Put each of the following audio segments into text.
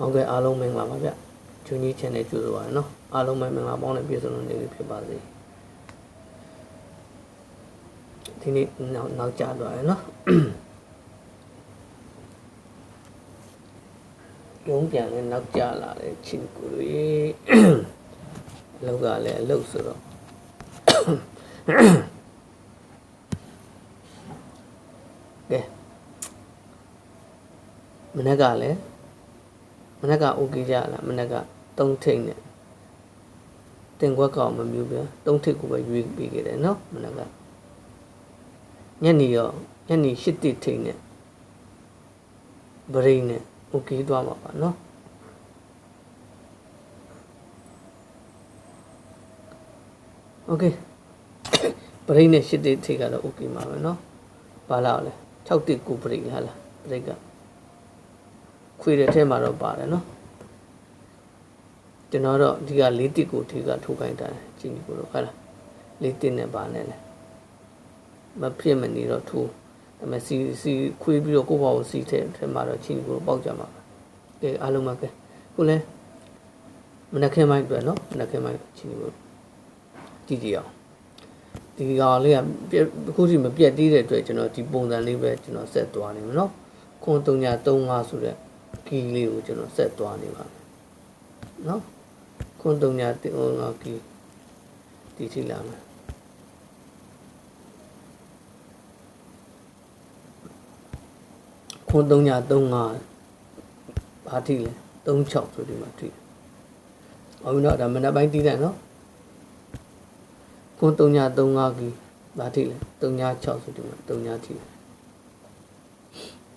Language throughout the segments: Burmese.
ဟုတ်ကဲ့အားလုံးမင်္ဂလာပါဗျဂျွန်ကြီး channel ကြိုဆိုပါရနော်အားလုံးပဲမင်္ဂလာပေါင်းနဲ့ပြည့်စုံတဲ့နေ့လေးဖြစ်ပါစေဒီနေ့နောက်နောက်ကြသွားရနော်ရုံးပြန်လဲနောက်ကြလာတယ်ချင်းကိုရေအလောက်ကလည်းအလုပ်ဆိုတော့ကဲမနေ့ကလည်း မနေ့က okay ကြလားမနေ့က3ထိတ်နဲ့တင်ခွက်ကောင်မမျိုးပြ3ထိတ်ကိုပဲရွေးပြီးခဲ့တယ်နော်မနေ့ကညနေရောညနေ7တိထိတ်နဲ့ဗရိတ်နဲ့ okay သွားမှာပါနော်โอเคဗရိတ်နဲ့7တိထိတ်ကတော့ okay မှာပဲနော်ဘာလောက်လဲ6တိကိုဗရိတ်လားလားဗရိတ်က ခွေတဲ့ထဲမှာတော့ပါတယ်နော်ကျွန်တော်တော့ဒီက၄တစ်ကိုဒီကထိုးခိုင်းတာကြည့်နေကိုတော့ဟုတ်လား၄တစ်နဲ့ပါနဲ့လေမဖြစ်မနေတော့ထိုးဒါပေမဲ့စီစီခွေးပြီးတော့ကိုယ့်ဘာကိုစီထဲထဲမှာတော့ချင်းကိုပေါက်ကြမှာပါကဲအားလုံးပါကဲခုလဲမနက်ခင်းပိုင်းအတွက်နော်မနက်ခင်းပိုင်းချင်းကိုကြည့်ကြည့်အောင်ဒီကောင်လေးကပြက်အခုထိမပြတ်သေးတဲ့အတွက်ကျွန်တော်ဒီပုံစံလေးပဲကျွန်တော်ဆက်သွားနေမယ်နော်ခွန်335ဆိုတဲ့ ကီးလေးကိုကျွန်တော်ဆက်သွားနေပါမယ်နော်ခွန်တုံညာတင်အောင်တော့ကီးဒီထိလာမယ်ခွန်တုံညာ35ဘာထိလဲ36ဆိုဒီမှာထိအောင်နော်ဒါမနက်ပိုင်းတီးတယ်နော်ခွန်တုံညာ35ကီးဘာထိလဲ36ဆိုဒီမှာ36ထိ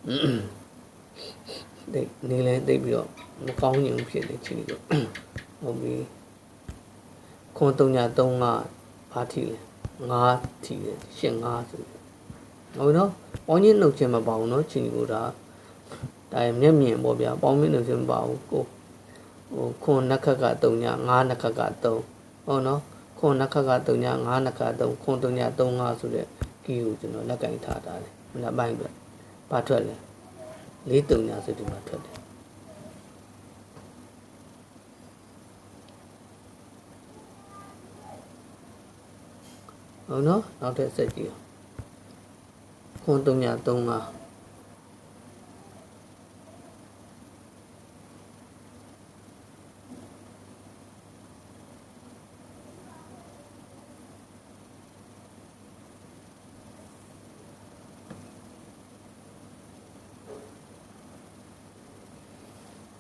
อืม တိတ်နေလဲတိတ်ပြီးတော့မကောင်းညင်ဖြစ်နေချီလို့ဟုတ်ပြီခွန်335ဘာထီလဲ5ထီလဲရှင်5ဆိုဟုတ်နော်ပေါင်းချင်းနှုတ်ချင်းမပါဘူးနော်ချီကိုဒါဒါရမျက်မြင်ပေါ့ဗျာပေါင်းချင်းနှုတ်ချင်းမပါဘူးကိုဟိုခွန်နှစ်ခက်က3ည5နှစ်ခက်က3ဟုတ်နော်ခွန်နှစ်ခက်က3ည5နှစ်ခက်က3ခွန်3ည35ဆိုတဲ့ကီကိုကျွန်တော်လက်ကင်ထားတာလေမနက်ပိုင်းပဲဘာထွက်လဲ လေးတုံညာဆိုဒီမှာထွက်တယ်ဟုတ်နော်နောက်ထပ်ဆက်ကြည့်အောင်ခွန်တုံညာ35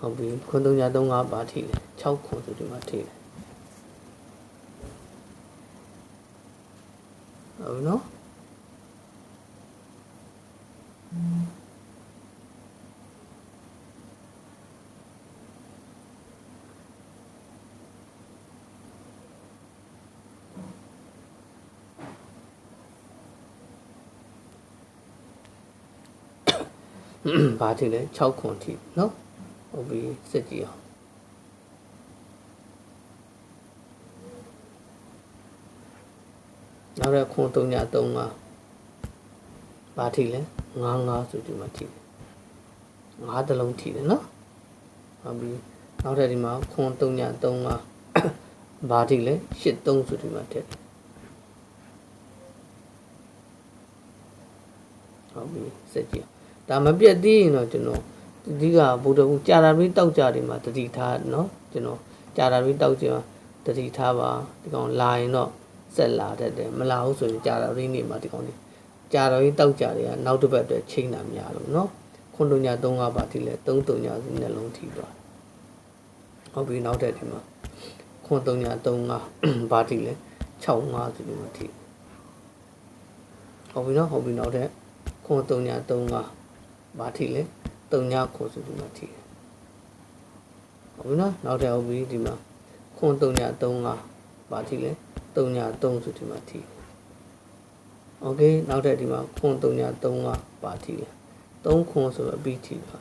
ဟုတ်ပြီခွန်တုံညာ35ပါထိတယ်6ခွန်ဆိုဒီမှာထိတယ်ဟုတ်နော်ဘာထိလဲ6ခွန်ထိနော် ဟုတ်ပြီစစ်ကြည့်အောင်နောက်ရခွန်3ည3ငါဘာထိလဲ9 9ဆိုဒီမှာထိတယ်9တလုံးထိတယ်နော်ဟုတ်ပြီနောက်ထပ်ဒီမှာခွန်3ည3ငါဘာထိလဲ8 3ဆိုဒီမှာထည့်တယ်ဟုတ်ပြီစစ်ကြည့်ဒါမပြတ်သေးရင်တော့ကျွန်တော် ဒီကဗုဒ္ဓဘူးကြာတာပြီးတောက်ကြတယ်မှာတတိထားเนาะကျွန်တော်ကြာတာပြီးတောက်ကြမှာတတိထားပါဒီကောင်လာရင်တော့ဆက်လာတတ်တယ်မလာဘူးဆိုရင်ကြာတာပြီးနေမှာဒီကောင်လေးကြာတာပြီးတောက်ကြတွေကနောက်တစ်ပတ်အတွက်ချိန်တာများလို့เนาะခွန်တုံညာ3ကပါတိလဲ3တုံညာစီနှလုံးထိသွားဟုတ်ပြီနောက်ထပ်ဒီမှာခွန်တုံညာ3ကပါတိလဲ6 5ဆိုဒီမှာထိဟုတ်ပြီเนาะဟုတ်ပြီနောက်ထပ်ခွန်တုံညာ3ကပါထိလဲ တုံညခေါ်ဆိုဒီမှာထိတယ်ဟုတ်ပြီနော်နောက်ထပ်ဟုတ်ပြီဒီမှာခွန်တုံည3ကပါထိလဲတုံည3ဆိုဒီမှာထိโอเคနောက်ထပ်ဒီမှာခွန်တုံည3ကပါထိတယ်3ခွန်ဆိုတော့ပြီးထိပါ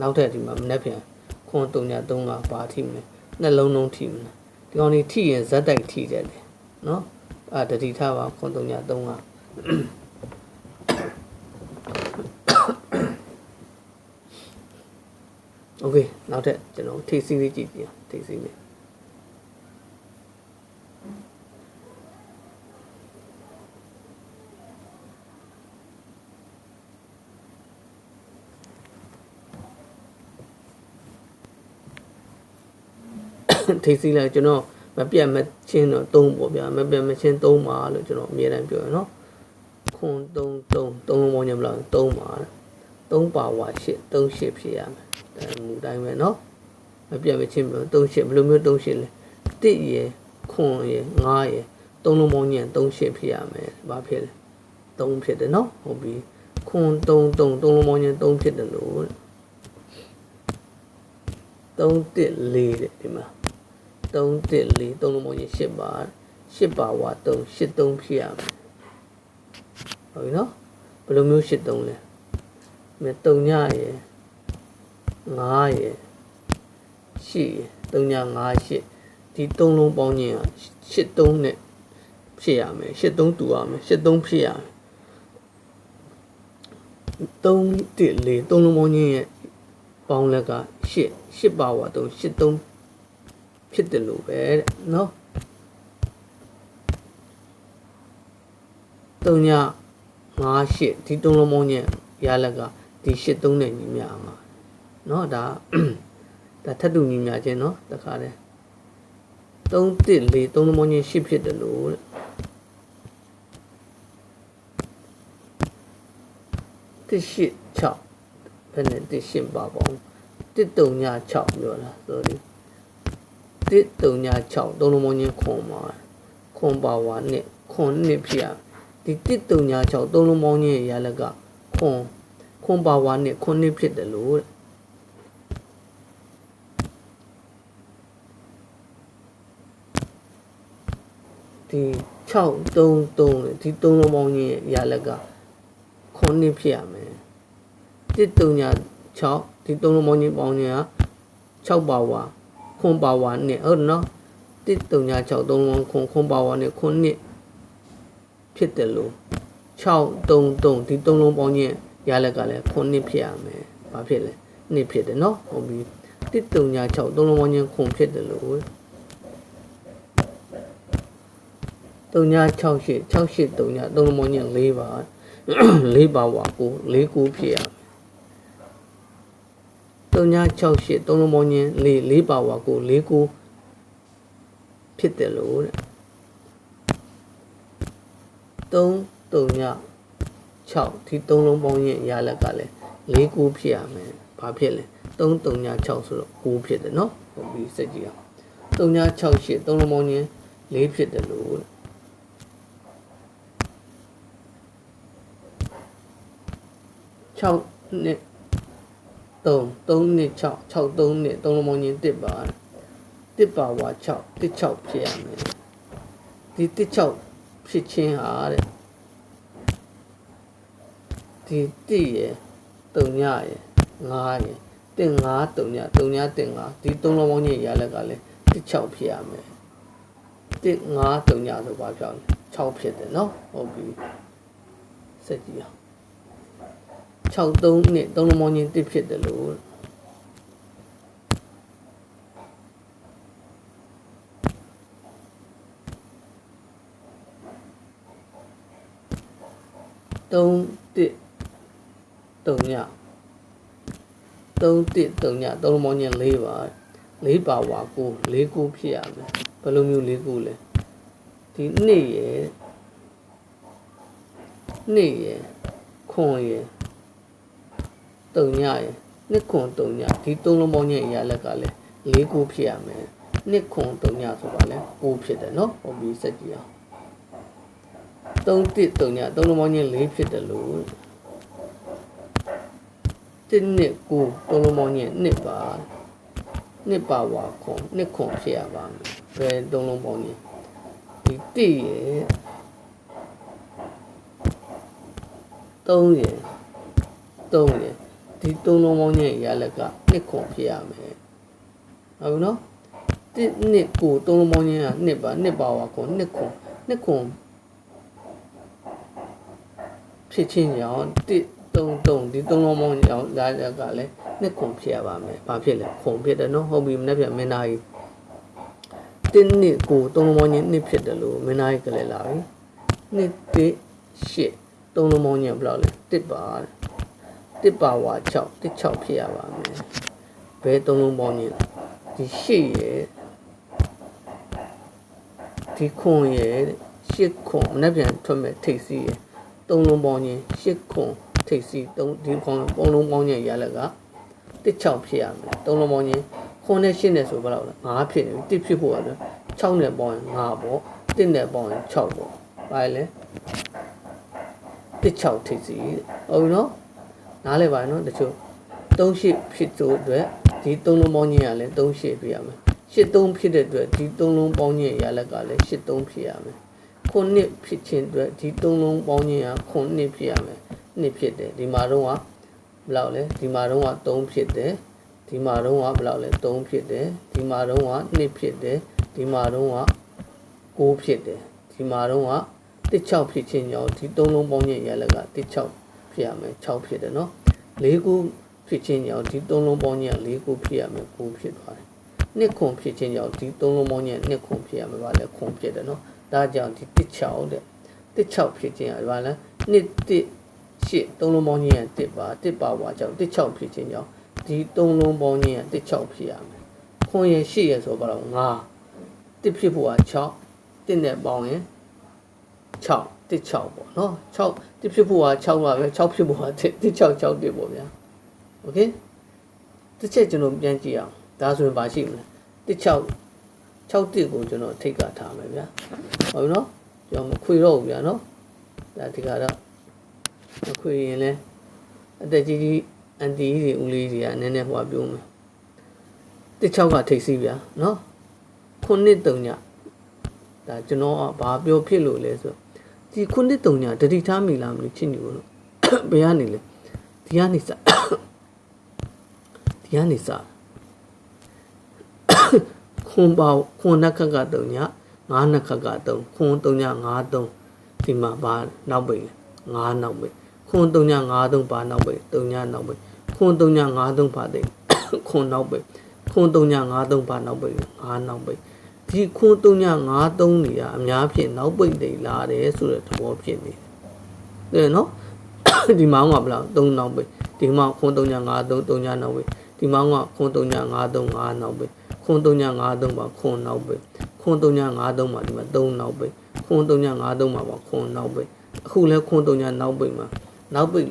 နောက်ထပ်ဒီမှာမနေ့ပြန်ခွန်တုံည3ကပါထိမလဲနှလုံးလုံးထိမလဲဒီကောင်လေးထိရင်ဇက်တိုက်ထိတယ်လေနော်အာတတိထားပါခွန်တုံည3 โอเคနောက်ထပ်ကျွန်တော်ထိတ်စီးလေးကြည့်ကြည့်အောင်ထိတ်စီးလေး ထိတ်စီးလိုက်ကျွန်တော်မပြတ်မချင်းတော့သုံးပေါ့ဗျာမပြတ်မချင်းသုံးပါလို့ကျွန်တော်အမြဲတမ်းပြောရနော်ခွန်သုံးသုံးသုံးလုံးပေါင်းညမလားသုံးပါသုံးပါဝါရှစ်သုံးရှစ်ဖြစ်ရမယ်အဲ မူတိုင်းပဲနော်မပြတ်မချင်းပြောသုံးရှစ်ဘယ်လိုမျိုးသုံးရှစ်လဲတစ်ရယ်ခွန်ရယ်ငါးရယ်သုံးလုံးပေါင်းညသုံးရှစ်ဖြစ်ရမယ်ဘာဖြစ်လဲသုံးဖြစ်တယ်နော်ဟုတ်ပြီခွန်သုံးသုံးသုံးလုံးပေါင်းညသုံးဖြစ်တယ်လို့တဲ့သုံးတစ်လေးတဲ့ဒီမှာ3 1 4 3လုံးပေါင်းရင်8ပါ8ပါဝါ3 8 3ဖြစ်ရမယ်ဟုတ်ပြီနော်ဘယ်လိုမျိုး8 3လဲမြ3ညရယ် 9ရယ်8ရယ်3ည9 8ဒီ3လုံးပေါင်းရင်8 3နဲ့ဖြစ်ရမယ်8 3တူရမယ်8 3ဖြစ်ရမယ်3 1 4 3လုံးပေါင်းရင်ရဲ့ပေါင်းလက်က8 8ပါဝါ3 8 3ဖြစ်တယ်လို့ပဲတဲ့နော်တုံည58ဒီတုံးလုံးပေါင်းညရလက်ကဒီ83နဲ့ညီမျှမှာ နော်ဒါဒါထပ်တူညီမျှခြင်းနော်တခါတည်း3 1 4 3လုံးပေါင်းည8ဖြစ်တယ်လို့တဲ့တစ်ရှိ6ဘယ်နဲ့တစ်ရှိပါပေါင်းတစ်တုံည6ပြောတာ sorry တစ်တုံညာ6သုံးလုံးပေါင်းချင်းခွန်ပါခွန်ပါဝါနဲ့ခွန်နှစ်ဖြစ်ရဒီတစ်တုံညာ6သုံးလုံးပေါင်းချင်းရလက်ကခွန်ခွန်ပါဝါနဲ့ခွန်နှစ်ဖြစ်တယ်လို့တဲ့ ဒီ6 3 3ဒီသုံးလုံးပေါင်းချင်းရလက်ကခွန်နှစ်ဖြစ်ရမယ်တစ်တုံညာ6ဒီသုံးလုံးပေါင်းချင်းပေါင်းချင်းက6ပါဝါခွန်ပါဝါနဲ့ဟုတ်နော်တစ်တုံညာ6 3လုံးခွန်ခွန်ပါဝါနဲ့ခွန်နှစ်ဖြစ်တယ်လို့6 3 3ဒီ3လုံးပေါင်းချင်းရလက်ကလည်းခွန်နှစ်ဖြစ်ရမယ်ဘာဖြစ်လဲနှစ်ဖြစ်တယ်နော်ဟုတ်ပြီတစ်တုံညာ6 3လုံးပေါင်းချင်းခွန်ဖြစ်တယ်လို့ တုံညာ6 8 6 8တုံညာ3လုံးပေါင်းချင်း4ပါ4ပါဝါကို4ကိုဖြစ်ရမယ်3968 3လုံးပေါင်းချင်း4 4ပါဝါကို4ကိုဖြစ်တယ်လို့တဲ့3 3 6ဒီ3လုံးပေါင်းရင်ရလက်ကလည်း4ကိုဖြစ်ရမယ်ဘာဖြစ်လဲ3 3 6ဆိုတော့9ဖြစ်တယ်နော်ဟုတ်ပြီစက်ကြည့်အောင်3 68 3လုံးပေါင်းချင်း4ဖြစ်တယ်လို့ 6နှစ်3 3နှစ်6 6 3နှစ်3လုံးပေါင်းချင်း1ပါ1ပါဝါ6 1 6ဖြစ်ရမယ်ဒီ1 6ဖြစ်ချင်းဟာတဲ့ဒီ1ရယ်3ညရယ်5ရယ်တင်5 3ည3ညတင်5ဒီ3လုံးပေါင်းချင်းရလက်ကလည်း1 6ဖြစ်ရမယ်1 5 3ညဆိုပါပြောင်း6ဖြစ်တယ်နော်ဟုတ်ပြီစက်ကြည့်အောင် 63နှစ်3လုံးပေါင်းချင်း1ဖြစ်တယ်လို့3 1 3ည3 1 3ည3လုံးပေါင်းချင်း4ပါ4ပါဝါကို4ကိုဖြစ်ရမယ်ဘယ်လိုမျိုး4ကိုလဲဒီနှစ်ရယ်နှစ်ရယ်ခွန်ရယ် တုံညရယ်နှစ်ခွန်တုံညဒီသုံးလုံးပေါင်းရဲ့အရာလက်ကလည်း၄ကိုဖြစ်ရမယ်နှစ်ခွန်တုံညဆိုပါလဲကိုဖြစ်တယ်နော်ဟုတ်ပြီစက်ကြည့်အောင်သုံးတစ်တုံညသုံးလုံးပေါင်းရဲ့၄ဖြစ်တယ်လို့တစ်နှစ်ကိုသုံးလုံးပေါင်းရဲ့နှစ်ပါနှစ်ပါဝါခွန်နှစ်ခွန်ဖြစ်ရပါမယ်ဘယ်သုံးလုံးပေါင်းရဲ့ဒီတစ်ရဲ့သုံးရဲ့သုံးရဲ့ ဒီသုံးလုံးပေါင်းရဲ့ရလက်ကနှစ်ခွန်ဖြစ်ရမယ်ဟုတ်ပြီနော်တစ်နှစ်ကိုသုံးလုံးပေါင်းရဲ့ကနှစ်ပါနှစ်ပါဝါခွန်နှစ်ခွန်နှစ်ခွန်ဖြစ်ချင်းကြောင့်တစ်သုံးသုံးဒီသုံးလုံးပေါင်းကြောင့်ဒါကလည်းနှစ်ခွန်ဖြစ်ရပါမယ်ဘာဖြစ်လဲခွန်ဖြစ်တယ်နော်ဟုတ်ပြီမနေ့ပြန်မင်းသားကြီးတင်းနှစ်ကိုသုံးလုံးပေါင်းချင်းနှစ်ဖြစ်တယ်လို့မင်းသားကြီးကလည်းလာပြီနှစ်တစ်ရှစ်သုံးလုံးပေါင်းချင်းဘယ်လောက်လဲတစ်ပါ တစ်ပါဝါ6တစ်6ဖြစ်ရပါမယ်ဘယ်သုံးလုံးပေါင်းချင်းဒီရှစ်ရဲ့ဒီခွန်ရဲ့ရှစ်ခွန်မနေ့ပြန်ထွက်မဲ့ထိတ်စီရဲ့သုံးလုံးပေါင်းချင်းရှစ်ခွန်ထိတ်စီသုံးဒီခွန်ပုံလုံးပေါင်းချင်းရလကတစ်6ဖြစ်ရမယ်သုံးလုံးပေါင်းချင်းခွန်နဲ့ရှစ်နဲ့ဆိုဘယ်လောက်လဲ5ဖြစ်နေပြီတစ်ဖြစ်ဖို့ကလည်း6နဲ့ပေါင်းရင်5ပေါ့တစ်နဲ့ပေါင်းရင်6ပေါ့ဘာလဲတစ်6ထိတ်စီဟုတ်ပြီနော် နားလဲပါနော်တချို့3ရှစ်ဖြစ်ဆိုအတွက်ဒီသုံးလုံးပေါင်းချင်းကလည်း3ရှစ်ပြရမယ်ရှစ်3ဖြစ်တဲ့အတွက်ဒီသုံးလုံးပေါင်းချင်းရလကလည်းရှစ်3ဖြစ်ရမယ်ခုနှစ်ဖြစ်ခြင်းအတွက်ဒီသုံးလုံးပေါင်းချင်းကခုနှစ်ဖြစ်ရမယ်နှစ်ဖြစ်တယ်ဒီမှာတော့ကဘယ်လောက်လဲဒီမှာတော့က3ဖြစ်တယ်ဒီမှာတော့ကဘယ်လောက်လဲ3ဖြစ်တယ်ဒီမှာတော့က2ဖြစ်တယ်ဒီမှာတော့က9ဖြစ်တယ်ဒီမှာတော့က16ဖြစ်ခြင်းကြောင့်ဒီသုံးလုံးပေါင်းချင်းရလက16 ဖြစ်ရမယ်6ဖြစ်တယ်နော်၄ခုဖြစ်ခြင်းကြောင့်ဒီသုံးလုံးပေါင်းချင်းက၄ခုဖြစ်ရမယ်9ဖြစ်သွားတယ်နှစ်ခွန်ဖြစ်ခြင်းကြောင့်ဒီသုံးလုံးပေါင်းချင်းနှစ်ခွန်ဖြစ်ရမယ်ဗာလဲခွန်ဖြစ်တယ်နော်ဒါကြောင့်ဒီ16တဲ့16ဖြစ်ခြင်းကဗာလဲနှစ်တစ်ရှစ်သုံးလုံးပေါင်းချင်းကတစ်ပါတစ်ပါဝါကြောင့်16ဖြစ်ခြင်းကြောင့်ဒီသုံးလုံးပေါင်းချင်းက16ဖြစ်ရမယ်ခွန်ရဲ့ရှစ်ရဲ့ဆိုတော့9တစ်ဖြစ်ဖို့က6တစ်နဲ့ပေါင်းရင်6 တစ်6ပေါ့နော်6တစ်ဖြစ်ဖို့က6ပါပဲ6ဖြစ်ဖို့ကတစ်6 6တစ်ပေါ့ဗျာโอเคတစ်ချက်ကျွန်တော်ပြန်ကြည့်အောင်ဒါဆိုရင်ပါရှိမလဲတစ်6 6တစ်ကိုကျွန်တော်ထိတ်ကထားမယ်ဗျာဟုတ်ပြီနော်ကျွန်တော်မခွေတော့ဘူးဗျာနော်ဒါဒီကတော့မခွေရင်လဲအသက်ကြီးကြီးအန်တီကြီးတွေဦးလေးတွေကနည်းနည်းဟိုပြောမယ်တစ်6ကထိတ်စီးဗျာနော်ခုနှစ်တုံညဒါကျွန်တော်ဘာပြောဖြစ်လို့လဲဆို ဒီခုနှစ်တုံညတတိထားမိလားမလို့ချစ်နေဘူးလို့ဘယ်ကနေလဲဒီကနေစဒီကနေစခွန်ပေါခွန်နှက်ခက်ကတုံညငါးနှက်ခက်ကတုံခွန်တုံညငါးတုံဒီမှာဘာနောက်ပိတ်လဲငါးနောက်ပိတ်ခွန်တုံညငါးတုံပါနောက်ပိတ်တုံညနောက်ပိတ်ခွန်တုံညငါးတုံပါတိတ်ခွန်နောက်ပိတ်ခွန်တုံညငါးတုံပါနောက်ပိတ်ငါးနောက်ပိတ် ဒီခွန်တုံညငါးတုံနေရအများဖြင့်နောက်ပိတ်တွေလာတယ်ဆိုတဲ့သဘောဖြစ်နေတယ်နော်ဒီမောင်းကဘလား3နောက်ပိတ်ဒီမောင်းခွန်3ည5 3 3ညနောက်ပိတ်ဒီမောင်းကခွန်3ည5 3 5နောက်ပိတ်ခွန်3ည5 3ပါခွန်နောက်ပိတ်ခွန်3ည5 3ပါဒီမှာ3နောက်ပိတ်ခွန်3ည5 3ပါပါခွန်နောက်ပိတ်အခုလဲခွန်3ညနောက်ပိတ်မှာနောက်ပိတ်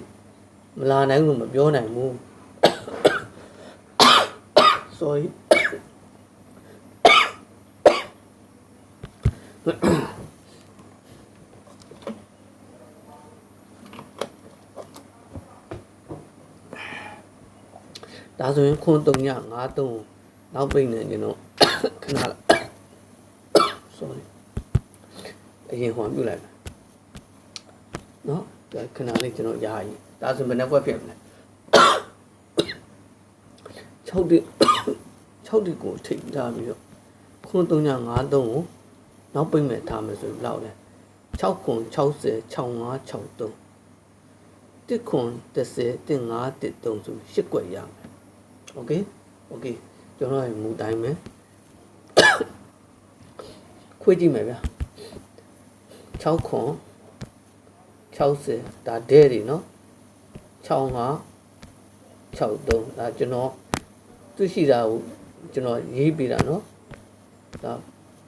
မလာနိုင်လို့မပြောနိုင်ဘူး sorry ဒါဆိုရင်ခွန်3ည5 3နောက်ပိတ်နေကျွန်တော်ခဏလာ sorry အရင်ဟောပြုတ်လိုက်မယ်နော်ဒါခဏလေးကျွန်တော်ယာရင်ဒါဆိုဘယ်နှဘွက်ဖြစ်မလဲ6တိ6တိကိုထိတ်ထားပြီးတော့ခွန်3ည5 3ကို နောက်ပိတ်မဲ့ထားမယ်ဆိုရင်ဘယ်လောက်လဲ6ခွန်60 65 63တစ်ခွန်30တစ်5တစ်3ဆို8ကွက်ရမယ်โอเคโอเคကျွန်တော်ရဲ့မူတိုင်းပဲခွေးကြည့်မယ်ဗျာ6ခွန်60ဒါဒဲတွေနော်65 63ဒါကျွန်တော်သူရှိတာကိုကျွန်တော်ရေးပြတာနော်ဒါ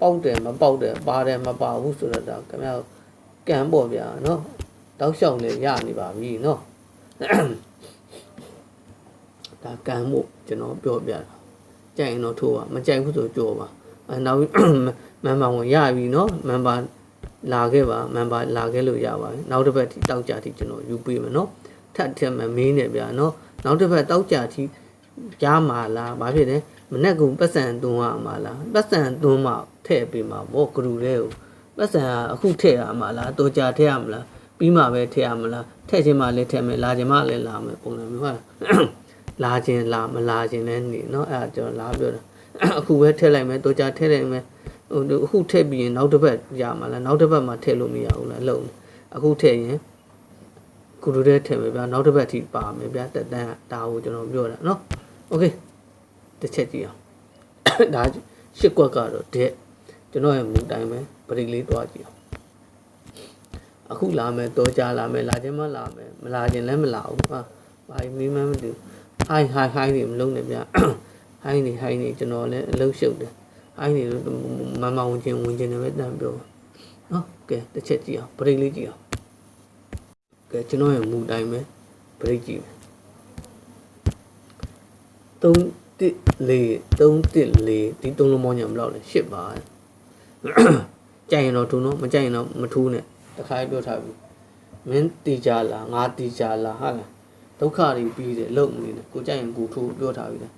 ပေါက်တယ်မပေါက်တယ်ပါတယ်မပါဘူးဆိုတော့ဒါခင်ဗျာကံပေါ့ဗျာနော်တောက်လျှောက်လည်းရနေပါပြီနော်ဒါကံမို့ကျွန်တော်ပြောပြတာကြိုက်ရင်တော့ထိုးပါမကြိုက်ဘူးဆိုကြောပါအဲနောက်မန်ပါဝင်ရပြီနော်မန်ပါလာခဲ့ပါမန်ပါလာခဲ့လို့ရပါတယ်နောက်တစ်ပတ်ထိတောက်ကြထိကျွန်တော်ယူပေးမယ်နော်ထပ်ထက်မမင်းနဲ့ဗျာနော်နောက်တစ်ပတ်တောက်ကြထိကြားမှာလားဘာဖြစ်လဲ မနဲ့ကပတ်စံသွန်းရမှာလားပတ်စံသွန်းမှထည့်ပေးမှာဗောဂရုတဲ့ကိုပတ်စံအခုထည့်ရမှာလားတော်ကြထည့်ရမလားပြီးမှပဲထည့်ရမလားထည့်ခြင်းမှလည်းထည့်မယ်လာခြင်းမှလည်းလာမယ်ပုံစံမျိုးဟုတ်လားလာခြင်းလာမလာခြင်းလည်းနေเนาะအဲ့ဒါကျွန်တော်လာပြောတာအခုပဲထည့်လိုက်မယ်တော်ကြထည့်လိုက်မယ်ဟိုအခုထည့်ပြီးရင်နောက်တစ်ပတ်ရမှာလားနောက်တစ်ပတ်မှထည့်လို့မရဘူးလားလုံးအခုထည့်ရင်ဂ ကုတူတဲ့ထင်မယ်ဗျာနောက်တစ်ပတ်ထိပါမယ်ဗျာတက်တန်းဒါကိုကျွန်တော်ပြောတာเนาะโอเค တစ်ချက်ကြည့်အောင်ဒါရှစ်ကွက်ကတော့တဲ့ကျွန်တော်ရဲ့မူတိုင်းပဲပရိလေးတွားကြည့်အောင်အခုလာမယ်တော့ကြလာမယ်လာခြင်းမလာမယ်မလာခြင်းလည်းမလာဘူးဟာဘာမီးမန်းမတူဟိုင်းဟိုင်းဟိုင်းနေမလုံးနဲ့ဗျာဟိုင်းနေဟိုင်းနေကျွန်တော်လည်းအလုံးရှုပ်တယ်ဟိုင်းနေမမဝင်ခြင်းဝင်ခြင်းတွေပဲတန်းပြောနော်ကဲတစ်ချက်ကြည့်အောင်ပရိလေးကြည့်အောင်ကဲကျွန်တော်ရဲ့မူတိုင်းပဲပရိကြည့်မယ်3 1 4 3 1 4ဒီသုံးလုံးပေါင်းညာမလောက်လဲ8ပါကြိုင်ရင်တော့ထူနော်မကြိုင်ရင်တော့မထူးနဲ့တခါပြောထားပြီမင်းတီကြလားငါတီကြလားဟာလားဒုက္ခတွေပြီးတယ်လုံမနေနဲ့ကိုကြိုင်ရင်ကိုထူးပြောထားပြီလေ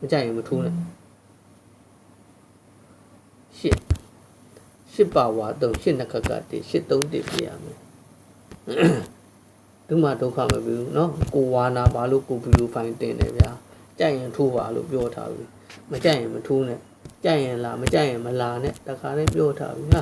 မကြိုင်ရင်မထူးနဲ့ရှစ်ရှစ်ပါဝါတုံရှစ်နှစ်ခက်ကတည်းရှစ်သုံးတည်းပြရမယ်ဒီမှာဒုက္ခမပြီးဘူးเนาะကိုဝါနာဘာလို့ကိုဘီလိုဖိုင်တင်တယ်ဗျာ ကြိုင်ရင်ထူးပါလို့ပြောထားပြီမကြိုင်ရင်မထူးနဲ့ကြိုင်ရင်လားမကြိုင်ရင်မလာနဲ့တခါလေးပြောထားပြီဟာ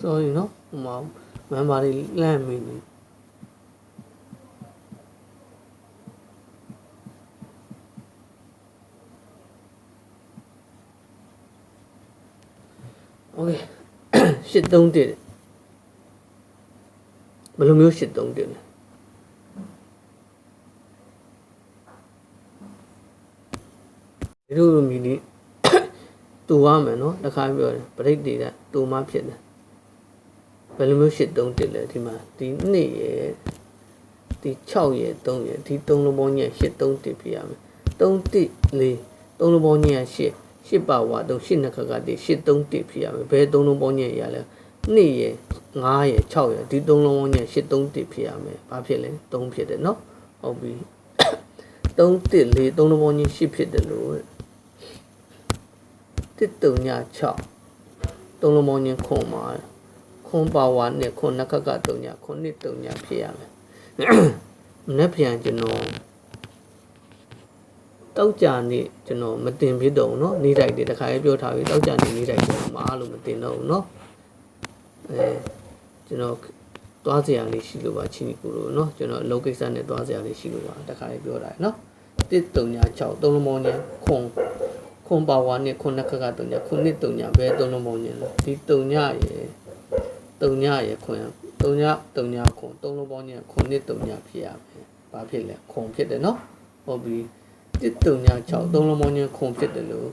sorry เนาะဟိုမှာမန်ပါတွေလန့်မိနေโอเคရှစ်သုံးတစ်ဘယ်လိုမျိုးရှစ်သုံးတစ်လဲဒီလိုလိုမီလီတူရမယ်နော်တခါပြောတယ်ပရိတ်တွေကတူမှဖြစ်တယ် ဘ ယ်လိုမျိုးရှစ်သုံးတစ်လဲဒီမှာဒီ2ရယ်ဒီ6ရယ်3ရယ်ဒီ3လုံးပေါင်းညက်ရှစ်သုံးတစ်ပြရမယ်3တစ်4 3လုံးပေါင်းညက်ရှစ်ရှစ်ပါဝါ3ရှစ်နှစ်ခါကတည်းရှစ်သုံးတစ်ပြရမယ်ဘယ်3လုံးပေါင်းညက်ရလဲ2ရယ်5ရယ်6ရယ်ဒီ3လုံးပေါင်းညက်ရှစ်သုံးတစ်ပြရမယ်ဘာဖြစ်လဲ3ဖြစ်တယ်เนาะဟုတ်ပြီ3တစ်4 3လုံးပေါင်းညက်ရှစ်ဖြစ်တယ်လို့တစ်3ည6 3လုံးပေါင်းညက်ခွန်ပါ ခွန်ပါဝါနဲ့ခွန်နခကတုံညာခွန်နှစ်တုံညာဖြစ်ရမယ်မနေ့ပြန်ကျွန်တော်တောက်ကြနေ့ကျွန်တော်မတင်ဖြစ်တော့ဘူးเนาะနေတိုက်တွေတခါရေးပြောထားပြီးတောက်ကြနေ့နေတိုက်ကျွန်တော်မအားလို့မတင်တော့ဘူးเนาะအဲကျွန်တော်သွားစရာလေးရှိလို့ပါချင်းနီကိုလို့เนาะကျွန်တော်အလုပ်ကိစ္စနဲ့သွားစရာလေးရှိလို့ပါတခါရေးပြောတာเนาะတစ်တုံညာ6သုံးလုံးပေါင်းညာခွန်ခွန်ပါဝါနဲ့ခွန်နခကတုံညာခွန်နှစ်တုံညာဘယ်သုံးလုံးပေါင်းညာလဲဒီတုံညာရ 3ညရခွန်3ည3ညခွန်3လုံးပေါင်းညခွန်နှစ်3ညဖြစ်ရမယ်။ဘာဖြစ်လဲခွန်ဖြစ်တယ်နော်။ဟုတ်ပြီ။1 3ည6 3လုံးပေါင်းညခွန်ဖြစ်တယ်လို့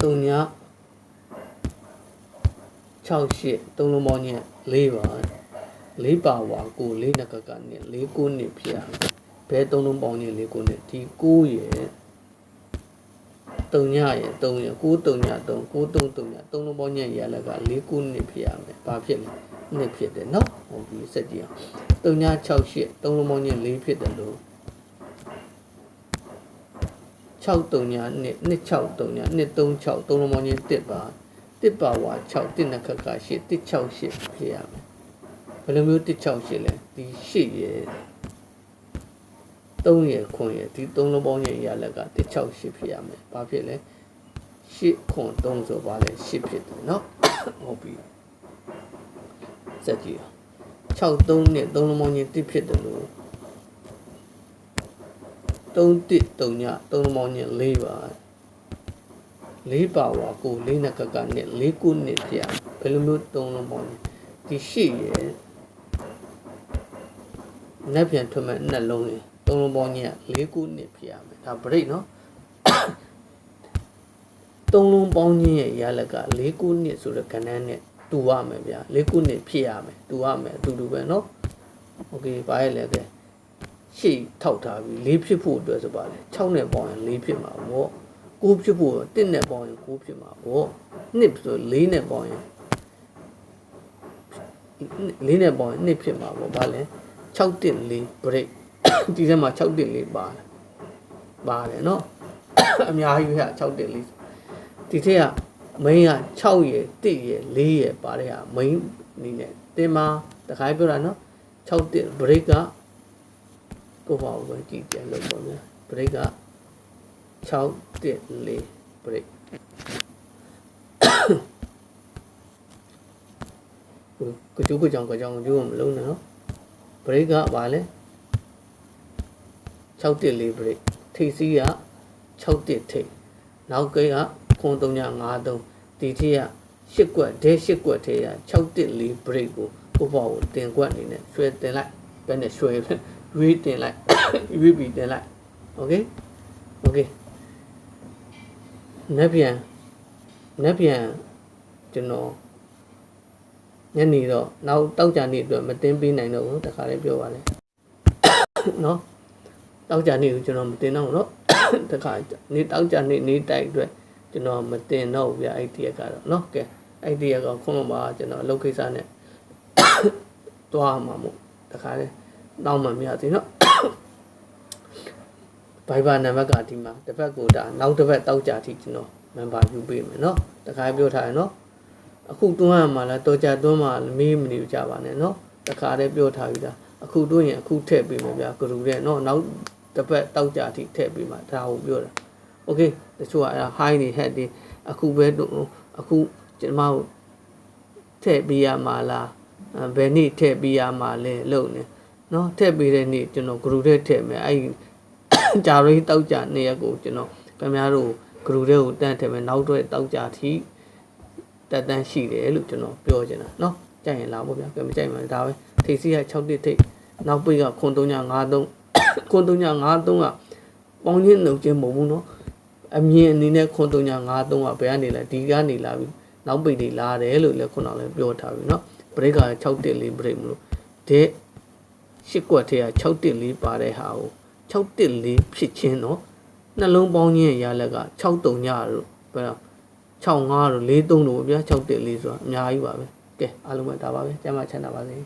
3ည6ရှစ်3လုံးပေါင်းည4ပါ4ပါဝါကို4နကကနဲ့4ကိုနှစ်ဖြစ်ရမယ်။ဘဲ3လုံးပေါင်းည4ကိုနှစ်ဒီ9ရဲ့ 3ညရယ်3ရယ်9 3ည3 9 3 3ည3လုံးပေါင်းညရရလက်က4 9နှစ်ဖြစ်ရမယ်။ဘာဖြစ်လဲ။နှစ်ဖြစ်တယ်နော်။ဟုတ်ပြီစက်ကြည့်အောင်။3ည6 8 3လုံးပေါင်းည4ဖြစ်တယ်လို့6 3ညနှစ်နှစ်6 3ညနှစ်3 6 3လုံးပေါင်းည1ပါ1ပါဝါ6 1နှစ်ခက်က8 1 6 8ဖြစ်ရမယ်။ဘယ်လိုမျိုး1 6 8လဲ။ဒီ8ရယ် 3ရယ်ခွန်ရယ်ဒီ3လုံးပေါင်းရယ်ရလက်က168ဖြစ်ရမယ်။ဘာဖြစ်လဲ8ခွန်3ဆိုပါလဲ8ဖြစ်တယ်နော်။ဟုတ်ပြီ။စက်ကြည့်အောင်6 3နဲ့3လုံးပေါင်းရယ်1ဖြစ်တယ်လို့3 1 3ည3လုံးပေါင်းရယ်4ပါ4ပါဝါကို4နဲ့ကကနဲ့4ခုနဲ့ဖြစ်ရဘယ်လိုမျိုး3လုံးပေါင်းရယ်ဒီ8ရယ်နက်ပြန်ထွက်မဲ့နှလုံးရယ် သုံးလုံးပေါင်းကြီးက၄ခုနှစ်ဖြစ်ရမယ်ဒါ break နော် သုံးလုံးပေါင်းခြင်းရဲ့ရလက်က၄ခုနှစ်ဆိုတဲ့ကဏ္ဍနဲ့တူရမယ်ဗျာ၄ခုနှစ်ဖြစ်ရမယ်တူရမယ်အတူတူပဲเนาะโอเคဘာရဲ့လဲကဲရှေ့ထောက်ထားပြီး၄ဖြစ်ဖို့အတွက်ဆိုပါလေ6နဲ့ပေါင်းရင်၄ဖြစ်မှာပေါ့9ဖြစ်ဖို့1နဲ့ပေါင်းရင်9ဖြစ်မှာပေါ့2ဆို4နဲ့ပေါင်းရင်4နဲ့ပေါင်းရင်2ဖြစ်မှာပေါ့ဗာလဲ6တင်4 break ဒီထဲမှာ6တင်4ပါတယ်ပါတယ်เนาะအများကြီးပဲ6တင်4ဒီထက်က main က6ရယ်1ရယ်4ရယ်ပါတဲ့ဟာ main အနေနဲ့တင်မှာတခါပြောတာเนาะ6တင် break ကကိုပေါ့ပဲကြည့်ပြန်လို့ပေါ့ဗျာ break က6တင်4 break ကကြိုးကကြောင်ကကြောင်ကြိုးမလုံးနဲ့နော် break ကပါလဲ6 614 break ထိပ်စီးက61ထိပ်နောက်ကိန်းက9353ဒီထိပ်က8ကွက်ဒဲ8ကွက်ထိပ်က614 break ကိုကိုပေါ့ကိုတင်ကွက်အနေနဲ့ရွှဲတင်လိုက်ဘယ်နဲ့ရွှဲရွေးတင်လိုက်ရွေးပြီးတင်လိုက် okay okay နက်ပြန်နက်ပြန်ကျွန်တော်ညနေတော့နောက်တောက်ကြနေအတွက်မတင်ပေးနိုင်တော့ဘူးတခါလေးပြောပါလေနော် တောက်ကြနေ့ကိုကျွန်တော်မတင်တော့ဘူးနော်တခါနေတောက်ကြနေ့နေတိုက်အတွက်ကျွန်တော်မတင်တော့ဘူးဗျအဲ့ဒီရက်ကတော့နော်ကဲအဲ့ဒီရက်ကခုမှပါကျွန်တော်အလုပ်ကိစ္စနဲ့တွားမှာမို့တခါလေးတောင်းမှမရသေးနော်ဘိုင်ဘာနံပါတ်ကဒီမှာတစ်ဖက်ကိုဒါနောက်တစ်ဖက်တောက်ကြထိကျွန်တော်မန်ပါယူပေးမယ်နော်တခါပြောထားရနော်အခုတွန်းရမှာလားတော်ကြတွန်းမှာမေးမနေကြပါနဲ့နော်တခါတည်းပြောထားပြီးသား အခုတွန်းရင်အခုထည့်ပေးမယ်ဗျာဂရုတဲ့နော်နောက်တစ်ပတ်တောက်ကြထိထည့်ပေးမှာဒါကိုပြောတာโอเคတချို့ကအဲ့ဒါ high နေ head တွေအခုပဲအခုကျွန်မတို့ထည့်ပေးရမှာလားဘယ်နေ့ထည့်ပေးရမှာလဲလို့နေနော်ထည့်ပေးတဲ့နေ့ကျွန်တော်ဂရုတဲ့ထည့်မယ်အဲ့ဂျာရီတောက်ကြနေရက်ကိုကျွန်တော်ခင်ဗျားတို့ဂရုတဲ့ကိုတန်းထည့်မယ်နောက်တော့တောက်ကြထိတက်တန်းရှိတယ်လို့ကျွန်တော်ပြောချင်တာเนาะကြိုက်ရင်လာပေါ့ဗျာကဲမကြိုက်မှဒါပဲ ထိတ်စီက6တိထိတ်နောက်ပိတ်က9353 9353ကပေါင်းချင်းနှုတ်ချင်းမဟုတ်ဘူးနော်အမြင်အနေနဲ့9353ကဘယ်ကနေလဲဒီကနေလာပြီနောက်ပိတ်တွေလာတယ်လို့လည်းခုနကလည်းပြောထားပြီနော်ဘရိတ်က6တက်လေးဘရိတ်မလို့ဒက်8ကွက်ထဲက6တက်လေးပါတဲ့ဟာကို6တက်လေးဖြစ်ချင်းတော့နှလုံးပေါင်းခြင်းရလက်က6တုံညတို့ဘယ်တော့65တို့43တို့ဗျာ6တက်လေးဆိုတာအများကြီးပါပဲကဲအားလုံးပဲဒါပါပဲကျမ်းမချမ်းသာပါစေ